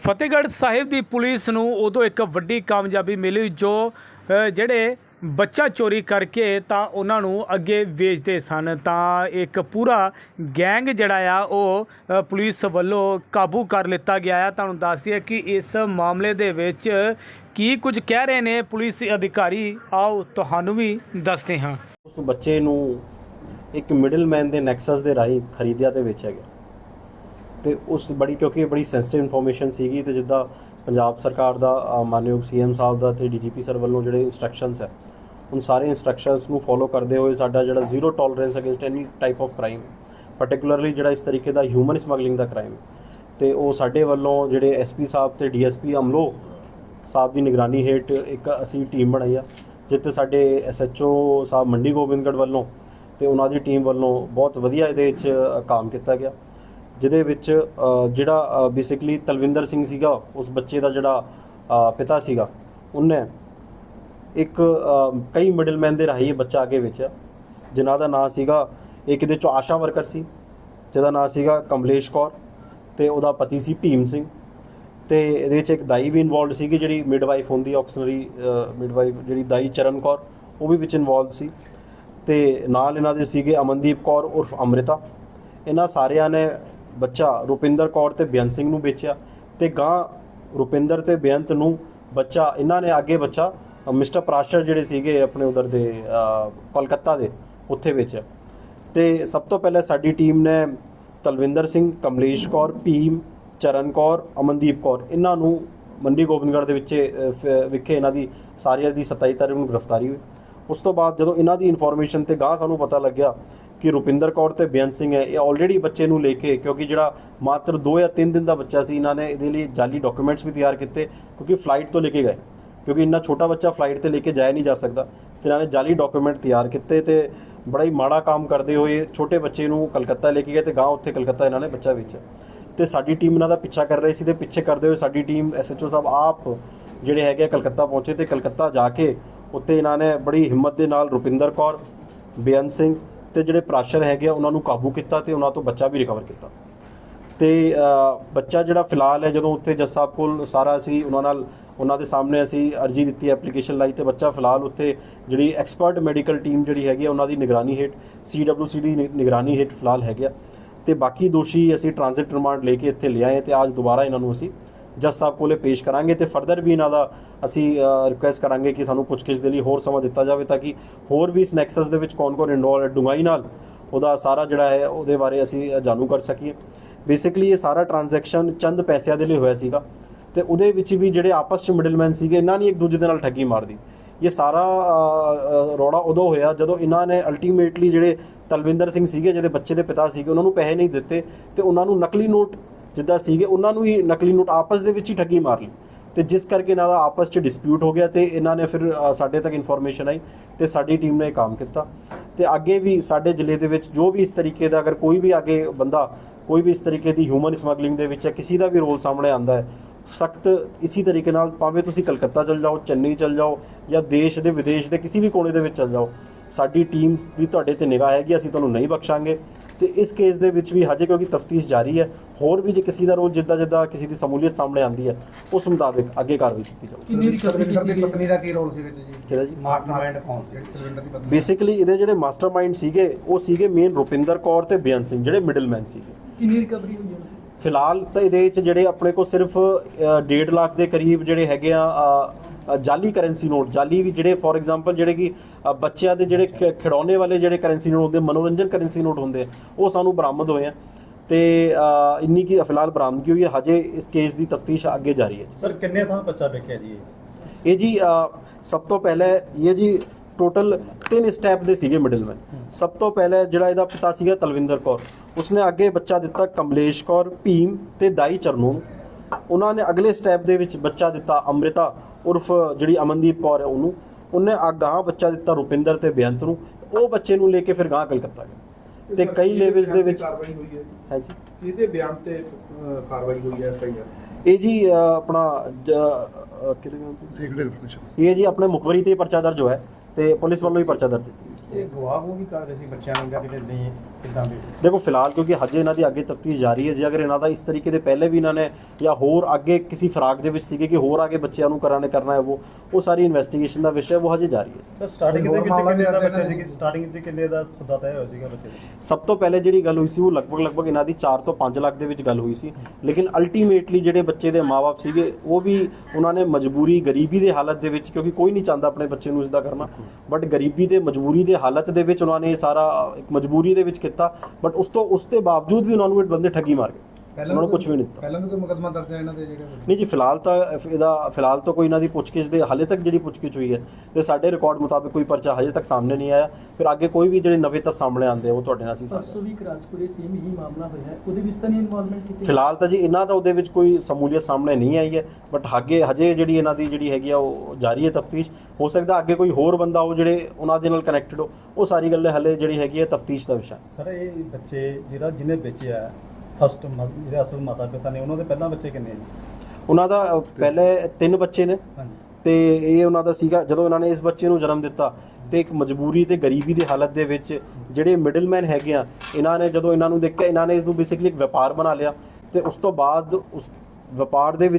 ਫਤਿਹਗੜ੍ਹ ਸਾਹਿਬ ਦੀ police ਨੂੰ ਉਦੋਂ ਇੱਕ ਵੱਡੀ ਕਾਮਯਾਬੀ ਮਿਲੀ ਜੋ ਜਿਹੜੇ ਬੱਚਾ ਚੋਰੀ ਕਰਕੇ ਤਾਂ ਉਹਨਾਂ ਨੂੰ ਅੱਗੇ ਵੇਚਦੇ ਸਨ। ਤਾਂ ਇੱਕ ਪੂਰਾ ਗੈਂਗ ਜਿਹੜਾ ਆ, ਉਹ ਪੁਲਿਸ ਵੱਲੋਂ ਕਾਬੂ ਕਰ ਲਿੱਤਾ ਗਿਆ ਆ। ਤੁਹਾਨੂੰ ਦੱਸ ਦਈਏ ਕਿ ਇਸ ਮਾਮਲੇ ਦੇ ਵਿੱਚ ਕੀ ਕੁਝ ਕਹਿ ਰਹੇ ਨੇ ਪੁਲਿਸ ਅਧਿਕਾਰੀ? ਆਓ ਤੁਹਾਨੂੰ ਵੀ ਦੱਸਦੇ ਹਾਂ। ਉਸ ਬੱਚੇ ਨੂੰ ਇੱਕ ਮਿਡਲਮੈਨ ਦੇ ਨੈਕਸਸ ਦੇ ਰਾਹੀਂ ਖਰੀਦਿਆ ਤੇ ਵੇਚਿਆ ਗਿਆ। ਤੇ ਉਸ ਬੜੀ ਕਿਉਂਕਿ ਇਹ ਬੜੀ ਸੈਂਸਿਟਿਵ ਇਨਫੋਰਮੇਸ਼ਨ ਸੀਗੀ ਤੇ ਜਿੱਦਾਂ ਪੰਜਾਬ ਸਰਕਾਰ ਦਾ ਅ, ਮਾਨਯੋਗ ਸੀਐਮ ਸਾਹਿਬ ਦਾ ਤੇ ਡੀਜੀਪੀ ਸਰ ਵੱਲੋਂ ਜਿਹੜੇ ਇਨਸਟਰਕਸ਼ਨਸ ਹੈ ਉਨ ਸਾਰੇ ਇਨਸਟਰਕਸ਼ਨਸ ਨੂੰ ਫੋਲੋ ਕਰਦੇ ਹੋਏ ਸਾਡਾ ਜਿਹੜਾ zero tolerance against any type of crime particularly ਜਿਹੜਾ ਇਸ ਤਰੀਕੇ ਦਾ ਹਿਊਮਨ ਸਮਗਲਿੰਗ ਦਾ ਕ੍ਰਾਈਮ ਤੇ ਉਹ ਸਾਡੇ ਵੱਲੋਂ ਜਿਹੜੇ ਐਸਪੀ ਸਾਹਿਬ ਤੇ ਡੀਐਸਪੀ ਅਮਲੋ ਸਾਹਿਬ ਦੀ ਨਿਗਰਾਨੀ ਹੇਠ ਇੱਕ ਅਸੀਂ ਟੀਮ ਬਣਾਈ ਆ ਜਿੱਥੇ ਸਾਡੇ ਐਸਐਚਓ ਸਾਹਿਬ ਮੰਡੀ ਗੋਬਿੰਦਗੜ੍ਹ ਵੱਲੋਂ ਤੇ ਉਹਨਾਂ ਦੀ ਟੀਮ ਵੱਲੋਂ ਬਹੁਤ ਵਧੀਆ ਇਹਦੇ ਵਿੱਚ ਕੰਮ ਕੀਤਾ ਗਿਆ। ਜਿਹਦੇ ਵਿੱਚ ਜਿਹੜਾ ਬੇਸਿਕਲੀ ਤਲਵਿੰਦਰ ਸਿੰਘ ਸੀਗਾ, ਉਸ ਬੱਚੇ ਦਾ ਜਿਹੜਾ ਪਿਤਾ ਸੀਗਾ, ਉਹਨੇ ਇੱਕ ਕਈ ਮਿਡਲਮੈਨ ਦੇ ਰਾਹੀਂ ਇਹ ਬੱਚਾ ਅੱਗੇ ਵੇਚਿਆ ਜਿਨ੍ਹਾਂ ਦਾ ਨਾਂ ਸੀਗਾ ਇੱਕ ਇਹਦੇ ਚੋਂ ਆਸ਼ਾ ਵਰਕਰ ਸੀ, ਜਿਹਦਾ ਨਾਂ ਸੀਗਾ ਕਮਲੇਸ਼ ਕੌਰ ਤੇ ਉਹਦਾ ਪਤੀ ਸੀ ਭੀਮ ਸਿੰਘ ਤੇ ਇਹਦੇ ਵਿੱਚ ਇੱਕ ਦਾਈ ਵੀ ਇਨਵੋਲਡ ਸੀਗੀ, ਜਿਹੜੀ ਮਿਡਵਾਈਫ ਹੁੰਦੀ ਆਕਸ਼ਨਰੀ ਮਿਡਵਾਈਫ ਜਿਹੜੀ ਦਾਈ ਚਰਨ ਕੌਰ, ਉਹ ਵੀ ਵਿੱਚ ਇਨਵੋਲਡ ਸੀ ਤੇ ਨਾਲ ਇਹਨਾਂ ਦੇ ਸੀਗੇ ਅਮਨਦੀਪ ਕੌਰ ਉਰਫ ਅੰਮ੍ਰਿਤਾ। ਇਹਨਾਂ ਸਾਰਿਆਂ ਨੇ ਬੱਚਾ ਰੁਪਿੰਦਰ ਕੌਰ ਤੇ ਬੇਅੰਤ ਸਿੰਘ ਨੂੰ ਵੇਚਿਆ ਤੇ ਗਾਂ ਰੁਪਿੰਦਰ ਤੇ ਬੇਅੰਤ ਨੂੰ ਬੱਚਾ, ਇਹਨਾਂ ਨੇ ਅੱਗੇ ਬੱਚਾ ਮਿਸਟਰ ਪ੍ਰਾਸ਼ਰ ਜਿਹੜੇ ਸੀਗੇ ਆਪਣੇ ਉਧਰ ਦੇ ਕਲਕੱਤਾ ਦੇ, ਉੱਥੇ ਵੇਚਿਆ। ਤੇ ਸਭ ਤੋਂ ਪਹਿਲਾਂ ਸਾਡੀ ਟੀਮ ਨੇ ਤਲਵਿੰਦਰ ਸਿੰਘ, ਕਮਲੇਸ਼ ਕੌਰ, ਭੀਮ, ਚਰਨ ਕੌਰ, ਅਮਨਦੀਪ ਕੌਰ, ਇਹਨਾਂ ਨੂੰ ਮੰਡੀ ਗੋਬਿੰਦਗੜ੍ਹ ਦੇ ਵਿੱਚ ਵਿਖੇ ਇਹਨਾਂ ਦੀ ਸਾਰੀਆਂ ਦੀ 27 ਤਾਰੀਖ ਨੂੰ ਗ੍ਰਿਫਤਾਰੀ ਹੋਈ। ਉਸ ਤੋਂ ਬਾਅਦ ਜਦੋਂ ਇਹਨਾਂ ਦੀ ਇਨਫੋਰਮੇਸ਼ਨ ਤੇ ਗਾਂ ਸਾਨੂੰ ਪਤਾ ਲੱਗਿਆ ਕਿ ਰੁਪਿੰਦਰ ਕੌਰ ਤੇ ਬੇਅੰਤ ਸਿੰਘ ਹੈ, ਇਹ ਆਲਰੇਡੀ ਬੱਚੇ ਨੂੰ ਲੈ ਕੇ, ਕਿਉਂਕਿ ਜਿਹੜਾ ਮਾਤਰ 2 ਜਾਂ 3 ਦਿਨ ਦਾ ਬੱਚਾ ਸੀ, ਇਹਨਾਂ ਨੇ ਇਹਦੇ ਲਈ ਜਾਲੀ ਡਾਕੂਮੈਂਟਸ ਵੀ ਤਿਆਰ ਕੀਤੇ, ਕਿਉਂਕਿ ਫਲਾਈਟ ਤੋਂ ਲੈ ਕੇ ਗਏ। ਕਿਉਂਕਿ ਇੰਨਾ ਛੋਟਾ ਬੱਚਾ ਫਲਾਈਟ ਤੇ ਲੈ ਕੇ ਜਾਇਆ ਨਹੀਂ ਜਾ ਸਕਦਾ। ਤੇ ਇਹਨਾਂ ਨੇ ਜਾਲੀ ਡਾਕੂਮੈਂਟ ਤਿਆਰ ਕੀਤੇ ਤੇ ਬੜਾ ਹੀ ਮਾੜਾ ਕੰਮ ਕਰਦੇ ਹੋਏ ਛੋਟੇ ਬੱਚੇ ਨੂੰ ਕਲਕੱਤਾ ਲੈ ਕੇ ਗਏ ਤੇ ਗਾਂ ਉੱਥੇ ਕਲਕੱਤਾ ਇਹਨਾਂ ਨੇ ਬੱਚਾ ਵੇਚਿਆ। ਤੇ ਸਾਡੀ ਟੀਮ ਇਹਨਾਂ ਦਾ ਪਿੱਛਾ ਕਰ ਰਹੀ ਸੀ ਤੇ ਪਿੱਛੇ ਕਰਦੇ ਹੋਏ ਸਾਡੀ ਟੀਮ ਐਸਐਚਓ ਸਾਹਿਬ ਆਪ ਜਿਹੜੇ ਹੈਗੇ ਆ ਕਲਕੱਤਾ ਪਹੁੰਚੇ ਤੇ ਕਲਕੱਤਾ ਜਾ ਕੇ ਉੱਤੇ ਇਹਨਾਂ ਨੇ ਬੜੀ ਹਿੰਮਤ ਦੇ ਨਾਲ ਰੁਪਿੰਦਰ ਕੌਰ, ਬੇਅੰਤ ਸਿੰਘ ਤੇ ਜਿਹੜੇ ਪ੍ਰਾਸ਼ਰ ਹੈਗੇ ਆ, ਉਹਨਾਂ ਨੂੰ ਕਾਬੂ ਕੀਤਾ ਤੇ ਉਹਨਾਂ ਤੋਂ ਬੱਚਾ ਵੀ ਰਿਕਵਰ ਕੀਤਾ। ਤੇ ਬੱਚਾ ਜਿਹੜਾ ਫਿਲਹਾਲ ਹੈ, ਜਦੋਂ ਉੱਥੇ ਜੱਜ ਸਾਹਿਬ ਕੋਲ ਸਾਰਾ ਅਸੀਂ ਉਹਨਾਂ ਨਾਲ, ਉਹਨਾਂ ਦੇ ਸਾਹਮਣੇ ਅਸੀਂ ਅਰਜੀ ਦਿੱਤੀ ਐਪਲੀਕੇਸ਼ਨ ਲਾਈ ਤੇ ਬੱਚਾ ਫਿਲਹਾਲ ਉੱਥੇ ਜਿਹੜੀ ਐਕਸਪਰਟ ਮੈਡੀਕਲ ਟੀਮ ਜਿਹੜੀ ਹੈਗੀ ਆ, ਉਹਨਾਂ ਦੀ ਨਿਗਰਾਨੀ ਹੇਠ ਸੀਡਬਲਯੂਸੀ ਦੀ ਨਿਗਰਾਨੀ ਹੇਠ ਫਿਲਹਾਲ ਹੈਗੇ ਆ। ਤੇ ਬਾਕੀ ਦੋਸ਼ੀ ਅਸੀਂ ਟ੍ਰਾਂਜ਼ਿਟ ਰਿਮਾਂਡ ਲੈ ਕੇ ਇੱਥੇ ਲਿਆਏ ਤੇ ਅੱਜ ਦੁਬਾਰਾ ਇਹਨਾਂ ਨੂੰ ਅਸੀਂ ਜੱਜ ਸਾਹਿਬ ਕੋਲੇ ਪੇਸ਼ ਕਰਾਂਗੇ ਤੇ ਫਰਦਰ ਵੀ ਇਹਨਾਂ ਦਾ ਅਸੀਂ ਰਿਕੁਐਸਟ ਕਰਾਂਗੇ ਕਿ ਸਾਨੂੰ ਪੁੱਛਗਿੱਛ ਦੇ ਲਈ ਹੋਰ ਸਮਾਂ ਦਿੱਤਾ ਜਾਵੇ ਤਾਂ ਕਿ ਹੋਰ ਵੀ ਇਸ ਨੈਕਸਸ ਦੇ ਵਿੱਚ ਕੌਣ-ਕੌਣ ਇਨਵੋਲਵ ਹੈ ਡੂੰਘਾਈ ਨਾਲ ਉਹਦਾ ਸਾਰਾ ਜਿਹੜਾ ਹੈ ਉਹਦੇ ਬਾਰੇ ਅਸੀਂ ਜਾਣੂ ਕਰ ਸਕੀਏ। ਬੇਸਿਕਲੀ ਇਹ ਸਾਰਾ ਟ੍ਰਾਂਜੈਕਸ਼ਨ ਚੰਦ ਪੈਸਿਆਂ ਦੇ ਲਈ ਹੋਇਆ ਸੀਗਾ ਤੇ ਉਹਦੇ ਵਿੱਚ ਵੀ ਜਿਹੜੇ ਆਪਸ ਚ ਮਿਡਲਮੈਨ ਸੀਗੇ ਇਹਨਾਂ ਨੇ ਇੱਕ ਦੂਜੇ ਦੇ ਨਾਲ ਠੱਗੀ ਮਾਰਦੀ ਇਹ ਸਾਰਾ ਅ, ਰੌਲਾ ਉਦੋਂ ਹੋਇਆ ਜਦੋਂ ਇਹਨਾਂ ਨੇ ਅਲਟੀਮੇਟਲੀ ਜਿਹੜੇ ਤਲਵਿੰਦਰ ਸਿੰਘ ਸੀਗੇ ਜਿਹਦੇ ਬੱਚੇ ਦੇ ਪਿਤਾ ਸੀਗੇ ਉਹਨਾਂ ਨੂੰ ਪੈਸੇ ਨਹੀਂ ਦਿੱਤੇ ਤੇ ਉਹਨਾਂ ਨੂੰ ਨਕਲੀ ਨੋਟ ਜਿੱਦਾਂ ਸੀਗੇ, ਉਹਨਾਂ ਨੂੰ ਹੀ ਨਕਲੀ ਨੋਟ ਆਪਸ ਦੇ ਵਿੱਚ ਹੀ ਠੱਗੀ ਮਾਰ ਲਈ। ਤੇ ਜਿਸ ਕਰਕੇ ਇਹਨਾਂ ਦਾ ਆਪਸ 'ਚ ਡਿਸਪਿਊਟ ਹੋ ਗਿਆ ਤੇ ਇਹਨਾਂ ਨੇ ਫਿਰ ਸਾਡੇ ਤੱਕ ਇਨਫੋਰਮੇਸ਼ਨ ਆਈ ਤੇ ਸਾਡੀ ਟੀਮ ਨੇ ਇਹ ਕੰਮ ਕੀਤਾ। ਤੇ ਅੱਗੇ ਵੀ ਸਾਡੇ ਜ਼ਿਲ੍ਹੇ ਦੇ ਵਿੱਚ ਜੋ ਵੀ ਇਸ ਤਰੀਕੇ ਦਾ ਅਗਰ ਕੋਈ ਵੀ ਅੱਗੇ ਬੰਦਾ, ਕੋਈ ਵੀ ਇਸ ਤਰੀਕੇ ਦੀ ਹਿਊਮਨ ਸਮਗਲਿੰਗ ਦੇ ਵਿੱਚ ਹੈ ਕਿਸੇ ਦਾ ਵੀ ਰੋਲ ਸਾਹਮਣੇ ਆਂਦਾ ਹੈ, ਸਖਤ ਇਸੇ ਤਰੀਕੇ ਨਾਲ ਭਾਵੇਂ ਤੁਸੀਂ ਕਲਕੱਤਾ ਚਲ ਜਾਓ ਚੰਨੀ ਚਲ ਜਾਓ ਜਾਂ ਦੇਸ਼ ਦੇ ਵਿਦੇਸ਼ ਦੇ ਕਿਸੇ ਵੀ ਕੋਨੇ ਦੇ ਵਿੱਚ ਚਲ ਜਾਓ, ਸਾਡੀ ਟੀਮ ਦੀ ਤੁਹਾਡੇ ਤੇ ਨਿਗਾਹ ਹੈਗੀ, ਅਸੀਂ ਤੁਹਾਨੂੰ ਨਹੀਂ ਬਖਸ਼ਾਂਗੇ। ਤੇ ਇਸ ਕੇਸ ਦੇ ਵਿੱਚ ਵੀ ਹਜੇ ਕਿਉਂਕਿ ਤਫਤੀਸ਼ ਜਾਰੀ ਹੈ ਹੋਰ ਵੀ ਜੇ ਕਿਸੇ ਦਾ ਰੋਲ ਜਿੱਦਾਂ ਜਿੱਦਾਂ ਕਿਸੇ ਦੀ ਸਮੂਲੀਅਤ ਸਾਹਮਣੇ ਆਂਦੀ ਹੈ ਉਸ ਮੁਤਾਬਿਕ ਅੱਗੇ ਕਾਰਵਾਈ ਕੀਤੀ ਜਾਊਗੀ। ਕਿੰਨੀ ਰਿਕਵਰੀ ਦੀ ਪਤਨੀ ਦਾ ਕੀ ਰੋਲ ਸੀ ਵਿੱਚ ਜੀ? ਕਿਹਦਾ ਜੀ? ਮਾਸਟਰਮਾਈਂਡ ਕੌਣ ਸੀ? ਰਵਿੰਦਰ ਦੀ ਪਤਨੀ। ਬੇਸਿਕਲੀ ਇਹਦੇ ਜਿਹੜੇ ਮਾਸਟਰਮਾਈਂਡ ਸੀਗੇ ਉਹ ਸੀਗੇ ਮੇਨ ਰੁਪਿੰਦਰ ਕੌਰ ਤੇ ਬੇਅੰਤ ਸਿੰਘ ਜਿਹੜੇ ਮਿਡਲਮੈਨ ਸੀਗੇ। ਕਿੰਨੀ ਰਿਕਵਰੀ ਹੋਈ ਹੈ ਫਿਲਹਾਲ ਤਾਂ ਇਹਦੇ ਵਿੱਚ ਜਿਹੜੇ ਆਪਣੇ ਕੋਲ ਸਿਰਫ 1.5 ਲੱਖ ਦੇ ਕਰੀਬ ਜਿਹੜੇ ਹੈਗੇ ਆ ਜਾਲੀ ਕਰੰਸੀ ਨੋਟ ਜਾਲੀ ਵੀ ਜਿਹੜੇ ਫੋਰ ਐਗਜ਼ਾਮਪਲ ਜਿਹੜੇ ਕਿ ਬੱਚਿਆਂ ਦੇ ਜਿਹੜੇ ਖਿਡੌਣੇ ਵਾਲੇ ਜਿਹੜੇ ਕਰੰਸੀ ਨੋਟ ਹੁੰਦੇ ਮਨੋਰੰਜਨ ਕਰੰਸੀ ਨੋਟ ਹੁੰਦੇ ਆ, ਉਹ ਸਾਨੂੰ ਬਰਾਮਦ ਹੋਏ ਆ। ਤੇ ਇੰਨੀ ਕੀ ਫਿਲਹਾਲ ਬਰਾਮਦਗੀ ਹੋਈ ਹੈ ਹਜੇ ਇਸ ਕੇਸ ਦੀ ਤਫਤੀਸ਼ ਅੱਗੇ ਜਾਰੀ ਹੈ ਸਰ ਕਿੰਨੇ ਥਾਂ ਬੱਚਾ ਵੇਖਿਆ ਜੀ ਇਹ? ਜੀ ਸਭ ਤੋਂ ਪਹਿਲੇ ਇਹ ਜੀ ਟੋਟਲ ਤਿੰਨ ਸਟੈਪ ਦੇ ਸੀਗੇ ਮਿਡਲਮੈਨ ਸਭ ਤੋਂ ਪਹਿਲੇ ਜਿਹੜਾ ਇਹਦਾ ਪਿਤਾ ਸੀਗਾ ਤਲਵਿੰਦਰ ਕੌਰ। ਉਸਨੇ ਅੱਗੇ ਬੱਚਾ ਦਿੱਤਾ ਕਮਲੇਸ਼ ਕੌਰ ਭੀਮ ਤੇ ਦਾਈ ਚਰਨੂ। ਉਹਨਾਂ ਨੇ ਅਗਲੇ ਸਟੈਪ ਦੇ ਵਿੱਚ ਬੱਚਾ ਦਿੱਤਾ ਅੰਮ੍ਰਿਤਾ। ਉਰਫ ਜਿਹੜੀ ਅਮਨਦੀਪ ਕੌਰ ਹੈ ਉਹਨੂੰ ਉਹਨੇ ਅਗਾਂਹ ਬੱਚਾ ਦਿੱਤਾ ਰੁਪਿੰਦਰ ਤੇ ਬੇਅੰਤ ਨੂੰ ਉਹ ਬੱਚੇ ਨੂੰ ਲੈ ਕੇ ਫਿਰ ਗਾਂ ਕਲਕੱਤਾ ਗਏ ਤੇ ਕਈ ਲੈਵਲਸ ਦੇ ਵਿੱਚ ਕਾਰਵਾਈ ਹੋਈ ਹੈ? ਹੈ ਜੀ ਕਿਹਦੇ ਬਿਆਨ ਤੇ ਕਾਰਵਾਈ ਹੋਈ ਹੈ ਐਫਆਈਆਰ ਇਹ ਜੀ ਆਪਣਾ ਕਿਹਦੇ ਬਿਆਨ ਤੇ? ਸੀਕ੍ਰੀਟ ਇਨਫੋਰਮੇਸ਼ਨ ਇਹ ਜੀ ਆਪਣੇ ਮੁਖਬਰੀ ਤੇ ਪਰਚਾ ਦਰਜ ਹੋਇਆ ਤੇ ਪੁਲਿਸ ਵੱਲੋਂ ਹੀ ਪਰਚਾ ਦਰਜ ਹੈ ਇਹ ਗਵਾਹ ਉਹ ਵੀ ਕਰਦੇ ਸੀ ਬੱਚਿਆਂ ਨੂੰ ਜਾਂ ਕਿਤੇ ਨਹੀਂ ਕਿਦਾਂ ਵੀ। ਦੇਖੋ ਫਿਲਹਾਲ ਕਿਉਂਕਿ ਹਜੇ ਇਹਨਾਂ ਦੀ ਅੱਗੇ ਤਫਤੀਸ਼ ਜਾਰੀ ਹੈ ਜੇ ਅਗਰ ਇਹਨਾਂ ਦਾ ਇਸ ਤਰੀਕੇ ਦੇ ਪਹਿਲੇ ਵੀ ਇਹਨਾਂ ਨੇ ਜਾਂ ਹੋਰ ਅੱਗੇ ਕਿਸੇ ਫਰਾਕ ਦੇ ਵਿੱਚ ਸੀਗੇ ਕਿ ਹੋਰ ਅੱਗੇ ਬੱਚਿਆਂ ਨੂੰ ਕਰਾਣੇ ਕਰਨਾ ਹੈ ਉਹ ਉਹ ਸਾਰੀ ਇਨਵੈਸਟੀਗੇਸ਼ਨ ਦਾ ਵਿਸ਼ਾ ਉਹ ਹਜੇ ਜਾਰੀ ਹੈ। ਸਰ ਸਟਾਰਟਿੰਗ ਦੇ ਹੋਰ ਵਿੱਚ ਮਾਮਲਾ ਕਿੰਨੇ ਦਾ ਵੀ ਬੱਚੇ ਦਰਜ ਸੀ ਸਟਾਰਟਿੰਗ 'ਚ ਕਿੰਨੇ ਦਾ ਸੌਦਾ ਤੈਅ ਹੋਇਆ ਸੀਗਾ ਬੱਚੇ ਦਾ? ਸਭ ਤੋਂ ਪਹਿਲੇ ਜਿਹੜੀ ਗੱਲ ਹੋਈ ਸੀ ਉਹ ਲਗਭਗ ਲਗਭਗ ਇਹਨਾਂ ਦੀ 4 ਤੋਂ 5 ਲੱਖ ਦੇ ਵਿੱਚ ਗੱਲ ਹੋਈ ਸੀ। ਲੇਕਿਨ ਅਲਟੀਮੇਟਲੀ ਜਿਹੜੇ ਬੱਚੇ ਦੇ ਮਾਪੇ ਸੀਗੇ ਉਹ ਵੀ ਉਹਨਾਂ ਨੇ ਮਜਬੂਰੀ ਗਰੀਬੀ ਦੇ ਹਾਲਤ ਦੇ ਵਿੱਚ ਕਿਉਂਕਿ ਕੋਈ ਨਹੀਂ ਚਾਹੁੰਦਾ ਆਪਣੇ ਬੱਚੇ ਨੂੰ ਇਸ ਦਾ ਕਰਨਾ ਬਟ ਗਰੀਬੀ ਤੇ ਮਜਬੂਰੀ ਦੇ ਹਾਲਤ ਦੇ ਵਿੱਚ ਉਹਨਾਂ ਨੇ ਸਾਰਾ ਇੱਕ ਮਜਬੂਰੀ ਦੇ ਵਿੱਚ ਕੀਤਾ ਬਟ ਉਸ ਤੋਂ, ਉਸ ਦੇ ਬਾਵਜੂਦ ਵੀ ਉਹਨਾਂ ਨੂੰ ਇਹ ਬੰਦੇ ਠੱਗੀ ਮਾਰ ਗਏ। ਉਹਨਾਂ ਨੂੰ ਕੁਝ ਵੀ ਨਹੀਂ ਦਿੱਤਾ। ਪਹਿਲਾਂ ਵੀ ਕੋਈ ਮੁਕਦਮਾ ਦਰਜ ਹੈ ਇਹਨਾਂ ਦੇ ਜਿਹੜੇ ਨਹੀਂ ਜੀ ਫਿਲਹਾਲ ਤਾਂ ਇਹਦਾ ਫਿਲਹਾਲ ਤਾਂ ਕੋਈ ਇਹਨਾਂ ਦੀ ਪੁੱਛਗਿੱਛ ਦੇ ਹਾਲੇ ਤੱਕ ਜਿਹੜੀ ਪੁੱਛਗਿੱਛ ਹੋਈ ਹੈ ਤੇ ਸਾਡੇ ਰਿਕਾਰਡ ਮੁਤਾਬਕ ਕੋਈ ਪਰਚਾ ਹਜੇ ਤੱਕ ਸਾਹਮਣੇ ਨਹੀਂ ਆਇਆ। ਫਿਰ ਅੱਗੇ ਕੋਈ ਵੀ ਜਿਹੜੇ ਨਵੇਂ ਤਾਂ ਸਾਹਮਣੇ ਆਉਂਦੇ ਉਹ ਤੁਹਾਡੇ ਨਾਲ ਅਸੀਂ ਪਰਸੋਂ ਵੀ ਰਾਜਪੁਰੇ ਸੇਮ ਹੀ ਮਾਮਲਾ ਹੋਇਆ ਹੈ। ਉਹਦੇ ਵਿੱਚ ਤਾਂ ਨਹੀਂ ਇਨਵੋਲਵਮੈਂਟ ਕੀਤੀ? ਫਿਲਹਾਲ ਤਾਂ ਜੀ ਇਹਨਾਂ ਦਾ ਉਹਦੇ ਵਿੱਚ ਕੋਈ ਸਮੂਲੀਅਤ ਸਾਹਮਣੇ ਨਹੀਂ ਆਈ ਹੈ ਬਟ ਅੱਗੇ ਹਜੇ ਜਿਹੜੀ ਇਹਨਾਂ ਦੀ ਜਿਹੜੀ ਹੈਗੀ ਆ ਉਹ ਜਾਰੀ ਹੈ ਤਫਤੀਸ਼। ਹੋ ਸਕਦਾ ਅੱਗੇ ਕੋਈ ਹੋਰ ਬੰਦਾ ਉਹ ਜਿਹੜੇ ਉਹਨਾਂ ਦੇ ਨਾਲ ਕਨੈਕਟਡ ਹੋ ਉਹ ਸਾਰੀ ਗੱਲੇ ਹਲੇ ਜਿਹੜੀ ਹੈਗੀ ਹੈ ਤਫਤੀਸ਼ ਦਾ ਵਿਸ਼ਾ। ਸਰ ਇਹ ਬੱਚੇ ਜਿਹੜਾ ਜਿਹਨੇ ਵੇਚਿਆ ਫਸਟ ਜਿਹੜੇ ਅਸਲ ਮਾਤਾ ਪਿਤਾ ਨੇ ਉਹਨਾਂ ਦੇ ਪਹਿਲਾਂ ਬੱਚੇ ਕਿੰਨੇ ਨੇ ਉਹਨਾਂ ਦਾ ਅ, ਪਹਿਲੇ ਤਿੰਨ ਬੱਚੇ ਨੇ। ਹਾਂਜੀ। ਤੇ ਇਹ ਉਹਨਾਂ ਦਾ ਸੀਗਾ ਜਦੋਂ ਇਹਨਾਂ ਨੇ ਇਸ ਬੱਚੇ ਨੂੰ ਜਨਮ ਦਿੱਤਾ ਤੇ ਇੱਕ ਮਜਬੂਰੀ ਤੇ ਗਰੀਬੀ ਦੀ ਹਾਲਤ ਦੇ ਵਿੱਚ ਜਿਹੜੇ ਮਿਡਲਮੈਨ ਹੈਗੇ ਆ ਇਹਨਾਂ ਨੇ ਜਦੋਂ ਇਹਨਾਂ ਨੂੰ ਦੇਖਿਆ ਇਹਨਾਂ ਨੇ ਇਸ ਨੂੰ ਬੇਸਿਕਲੀ ਇੱਕ ਵਪਾਰ ਬਣਾ ਲਿਆ ਤੇ ਉਸ ਤੋਂ ਬਾਅਦ ਉਸ ਵਪਾਰ ਦੇ ਵਿੱਚ